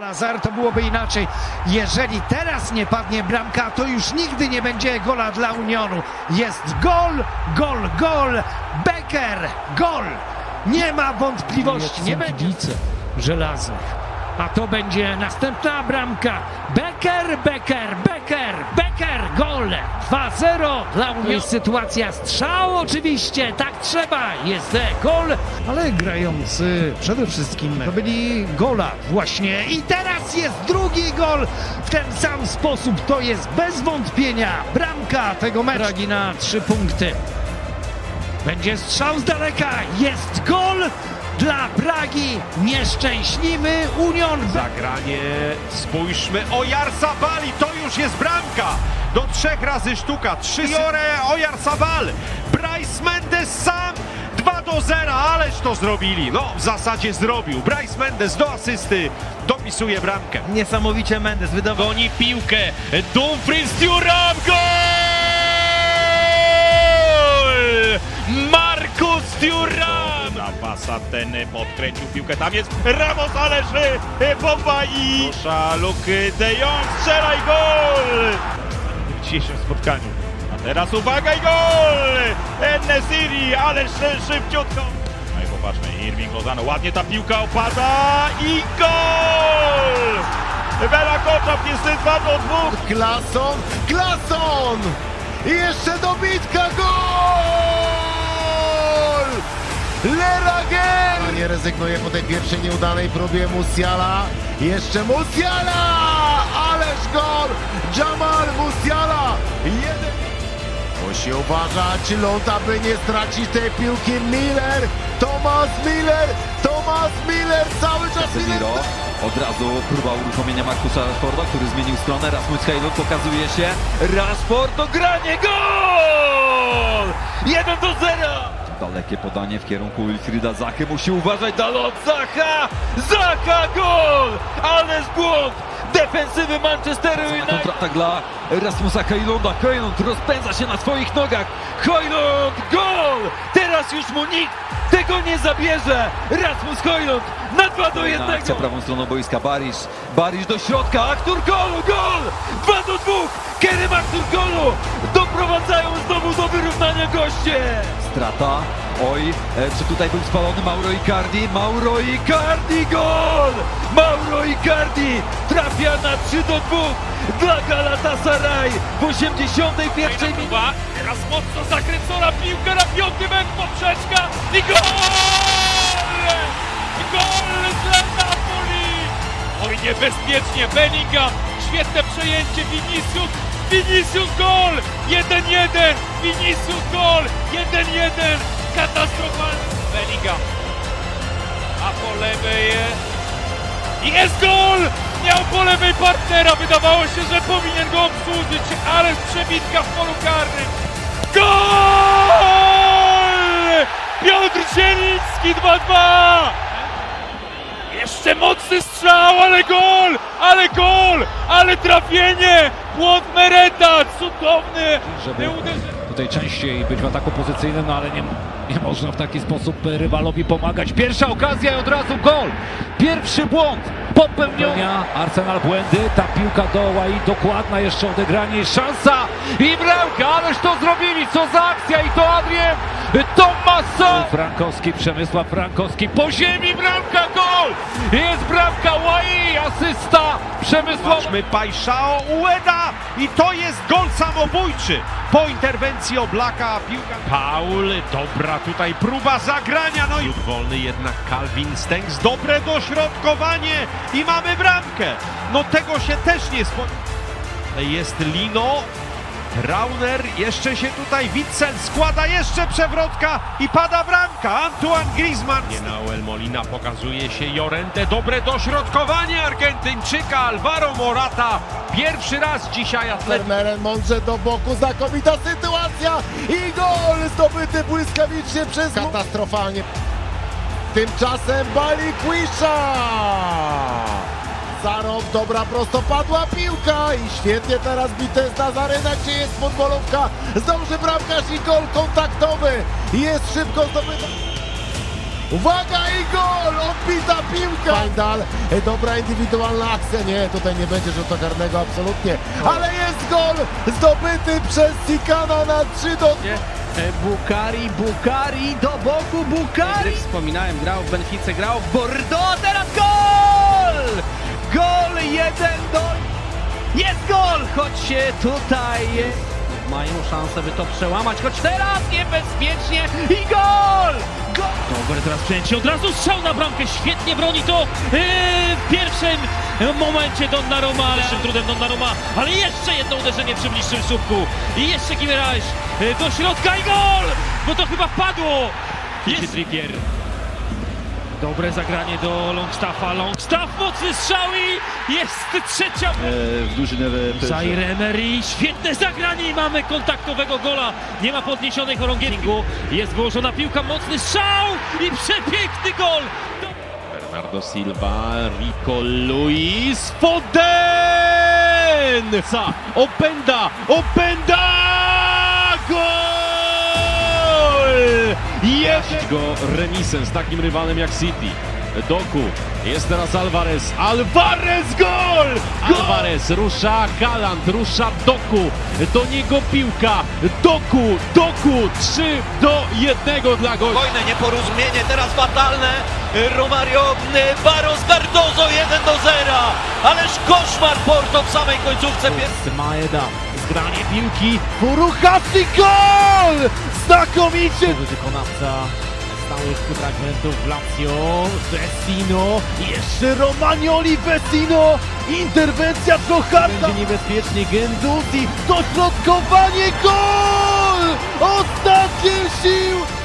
Lazar to byłoby inaczej. Jeżeli teraz nie padnie bramka, to już nigdy nie będzie gola dla Unionu. Jest gol, gol, gol. Becker, gol. Nie ma wątpliwości. Nie będzie. Żelaznych. A to będzie następna bramka. Becker, Becker, Becker, Becker, gol. 2-0 dla. Jest sytuacja strzał oczywiście, tak trzeba. Jest gol. Ale grający przede wszystkim to byli gola właśnie. I teraz jest drugi gol w ten sam sposób. To jest bez wątpienia bramka tego meczu. Dragi na trzy punkty. Będzie strzał z daleka. Jest gol dla Pragi. Nieszczęśliwy Union. Zagranie, spójrzmy, Ojarzabal i to już jest bramka! Do trzech razy sztuka, trzy Jore Ojarzabal, Bryce Mendes sam, 2 do 0, ależ to zrobili, no w zasadzie zrobił, Bryce Mendes do asysty, dopisuje bramkę. Niesamowicie Mendes wydawał. Goni piłkę. Dumfries Thuram. Gol! Pasa ten podkręcił piłkę. Tam jest Ramos, ależ e, bomba i Szaluk de Jong strzela i gol! W dzisiejszym spotkaniu. A teraz uwaga i gol! Enesiri, ależ szybciutko. No i popatrzmy, Irving Lozano, ładnie ta piłka opada i gol! Bela Koczap niestety 2 do 2. Klason, Klason! I jeszcze dobitka, gol! Lerager! Nie rezygnuje po tej pierwszej nieudanej próbie Musiala. Jeszcze Musiala! Ależ gol! Jamal Musiala! Jeden... Musi uważać ląd, aby nie stracić tej piłki. Miller, Thomas Miller, Thomas Miller, cały czas Miller. Od razu próba uruchomienia Markusa Rashforda, który zmienił stronę. Rasmus Hejlund pokazuje się. Rashford ogranie. Gol! 1 do 0! Dalekie podanie w kierunku Wilfrida Zachy. Musi uważać Dalot. Zacha! Zacha gol! Ależ błąd! Defensywy Manchesteru United. Kontratak dla Rasmusa Hejlunda. Hejlund rozpędza się na swoich nogach. Hojlund! Gol! Teraz już mu nikt tego nie zabierze. Rasmus Hojlund na 2 do 1. Akcja prawą stroną boiska Barisz. Barisz do środka. Aktur golu! Gol! 2 do 2. Kerem Aktur golu! Doprowadzają znowu do wyrównania goście. Strata. Oj, e, czy tutaj był spalony Mauro Icardi? Mauro Icardi gol! Mauro Icardi trafia na 3 do 2 dla Galatasaray w 81 minucie. Kuba, teraz mocno zakręcona piłka na piąty metr poprzeczka i gol! Gol dla Napoli! Oj, niebezpiecznie, Bellingham, świetne przejęcie, Vinicius, Vinicius gol! 1-1, Vinicius gol! 1-1, katastrofalny Bellingham. A po lewej. Jest gol! Miał po lewej partnera, wydawało się, że powinien go obsłużyć, ale przebitka w polu karnym. Gol! Piotr Zieliński 2-2! Jeszcze mocny strzał, ale gol! Ale gol! Ale trafienie! Błąd Mereta! Cudowny! żeby tutaj częściej być w ataku pozycyjnym, no ale nie, nie można w taki sposób rywalowi pomagać. Pierwsza okazja i od razu gol. Pierwszy błąd popełniony. Arsenal błędy, ta piłka doła i dokładna jeszcze odegranie i szansa i bramka, ależ to zrobili, co za akcja i to Adrien Tomaso. Frankowski, Przemysław Frankowski, po ziemi bramka, gol! Jest bramka, Łai, asysta Przemysław. Zobaczmy, Pajszao Ueda i to jest gol samobójczy. Po interwencji Oblaka piłka... Paul, dobra tutaj próba zagrania, no i... Wolny jednak Calvin Stengs, dobre dośrodkowanie i mamy bramkę. No tego się też nie spodziewałem. Jest Lino, Trauner, jeszcze się tutaj Witzel składa, jeszcze przewrotka i pada bramka. Antoine Griezmann. Nahuel Molina pokazuje się Jorente, dobre dośrodkowanie Argentyńczyka Alvaro Morata. Pierwszy raz dzisiaj atlet. Vermeeren mądrze do boku, znakomita sytuacja i gol zdobyty błyskawicznie przez... Katastrofalnie. Tymczasem Balikwisza! Zarow, dobra prostopadła piłka i świetnie teraz bite jest Nazaryna, gdzie jest futbolówka. Zdąży bramkarz i gol kontaktowy. Jest szybko zdobyty. Uwaga i gol! Odbita piłka! Fajndal, e, dobra indywidualna akcja. Nie, tutaj nie będzie rzutu karnego absolutnie. Ale jest gol zdobyty przez Sikana na 3 do Bukari, Bukari, do boku Bukari! Wspominałem, grał w Benfice, grał w Bordeaux, teraz gol! Jest gol, choć się tutaj mają szansę, by to przełamać, choć teraz niebezpiecznie i gol! Gol! Dobre teraz przejęcie, od razu strzał na bramkę, świetnie broni to yy, w pierwszym momencie Donnarumma, ale pierwszym trudem Donnarumma, ale jeszcze jedno uderzenie przy bliższym słupku i jeszcze Gimerajsz yy, do środka i gol, bo to chyba padło. Jest Trippier. Dobre zagranie do Longstaffa, Longstaff mocny strzał i jest trzecia. w drużynę Zaire Emery, świetne zagranie i mamy kontaktowego gola. Nie ma podniesionej chorągiewki. Jest wyłożona piłka, mocny strzał i przepiękny gol. Bernardo Silva, Rico Luis, Foden! Openda, Openda! Jest go remisem z takim rywalem jak City. Doku, jest teraz Alvarez, Alvarez gol! Alvarez rusza Galant, rusza Doku, do niego piłka, Doku, Doku, 3 do 1 dla gości. Spokojne nieporozumienie, teraz fatalne. Romario Barros Cardozo 1 do 0. Ależ koszmar Porto w samej końcówce. Maeda, zgranie piłki. Furuhashi gol! Znakomicie! Wykonawca stałych fragmentów Lazio, Vecino jeszcze Romagnoli, Vecino, interwencja Trochata. Będzie niebezpiecznie, Genduzi, dośrodkowanie, gol! Ostatnie sił